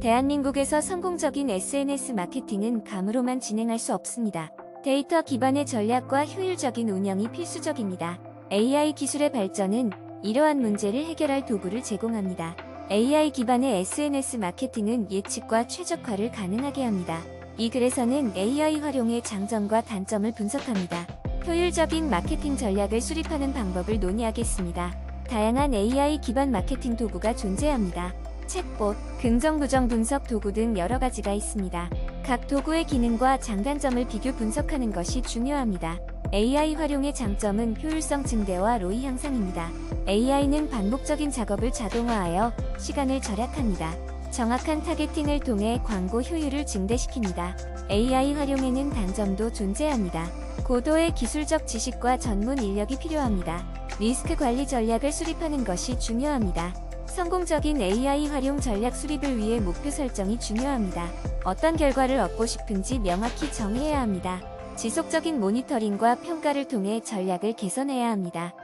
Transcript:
대한민국에서 성공적인 SNS 마케팅은 감으로만 진행할 수 없습니다. 데이터 기반의 전략과 효율적인 운영이 필수적입니다. AI 기술의 발전은 이러한 문제를 해결할 도구를 제공합니다. AI 기반의 SNS 마케팅은 예측과 최적화를 가능하게 합니다. 이 글에서는 AI 활용의 장점과 단점을 분석합니다. 효율적인 마케팅 전략을 수립하는 방법을 논의하겠습니다. 다양한 AI 기반 마케팅 도구가 존재합니다. 챗봇, 긍정 부정 분석 도구 등 여러 가지가 있습니다. 각 도구의 기능과 장단점을 비교 분석하는 것이 중요합니다. AI 활용의 장점은 효율성 증대와 로이 향상입니다. AI는 반복적인 작업을 자동화하여 시간을 절약합니다. 정확한 타겟팅을 통해 광고 효율을 증대시킵니다. AI 활용에는 단점도 존재합니다. 고도의 기술적 지식과 전문 인력이 필요합니다. 리스크 관리 전략을 수립하는 것이 중요합니다. 성공적인 AI 활용 전략 수립을 위해 목표 설정이 중요합니다. 어떤 결과를 얻고 싶은지 명확히 정의해야 합니다. 지속적인 모니터링과 평가를 통해 전략을 개선해야 합니다.